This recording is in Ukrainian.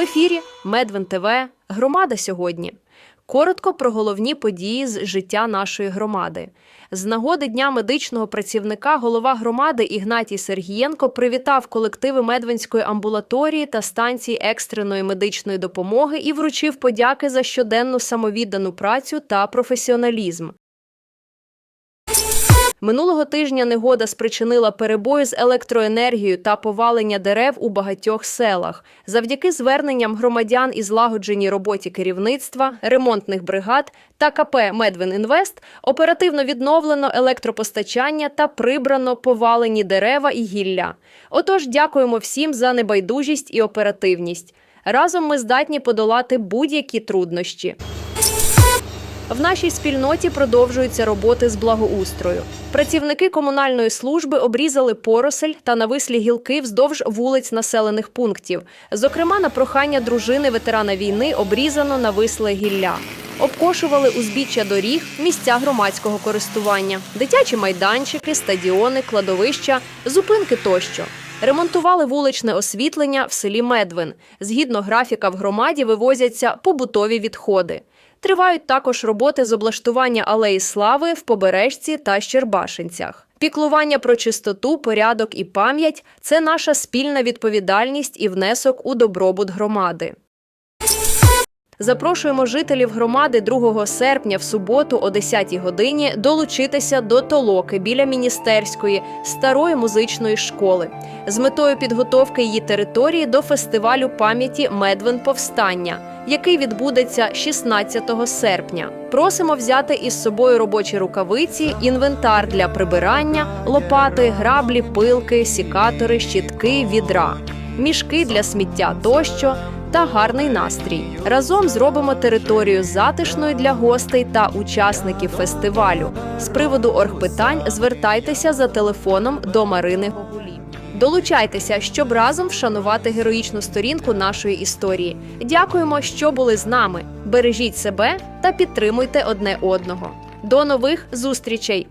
ефірі Медвин ТВ Громада сьогодні. Коротко про головні події з життя нашої громади. З нагоди Дня медичного працівника голова громади Ігнатій Сергієнко привітав колективи Медвинської амбулаторії та станції екстреної медичної допомоги і вручив подяки за щоденну самовіддану працю та професіоналізм. Минулого тижня негода спричинила перебої з електроенергією та повалення дерев у багатьох селах. Завдяки зверненням громадян і злагодженій роботі керівництва, ремонтних бригад та КП «Медвинінвест» оперативно відновлено електропостачання та прибрано повалені дерева і гілля. Отож, дякуємо всім за небайдужість і оперативність. Разом ми здатні подолати будь-які труднощі. В нашій спільноті продовжуються роботи з благоустрою. Працівники комунальної служби обрізали поросель та навислі гілки вздовж вулиць населених пунктів. Зокрема, на прохання дружини ветерана війни обрізано нависле гілля. Обкошували узбіччя доріг, місця громадського користування, дитячі майданчики, стадіони, кладовища, зупинки тощо. Ремонтували вуличне освітлення в селі Медвин. Згідно графіка в громаді вивозяться побутові відходи. Тривають також роботи з облаштування алеї слави в Побережці та Щербашинцях. Піклування про чистоту, порядок і пам'ять це наша спільна відповідальність і внесок у добробут громади. Запрошуємо жителів громади 2 серпня в суботу о 10 годині долучитися до толоки біля міністерської старої музичної школи з метою підготовки її території до фестивалю пам'яті Медвин Повстання, який відбудеться 16 серпня. Просимо взяти із собою робочі рукавиці, інвентар для прибирання, лопати, граблі, пилки, сікатори, щітки, відра, мішки для сміття тощо та гарний настрій. Разом зробимо територію затишною для гостей та учасників фестивалю. З приводу оргпитань звертайтеся за телефоном до Марини Гогулі. Долучайтеся, щоб разом вшанувати героїчну сторінку нашої історії. Дякуємо, що були з нами. Бережіть себе та підтримуйте одне одного. До нових зустрічей!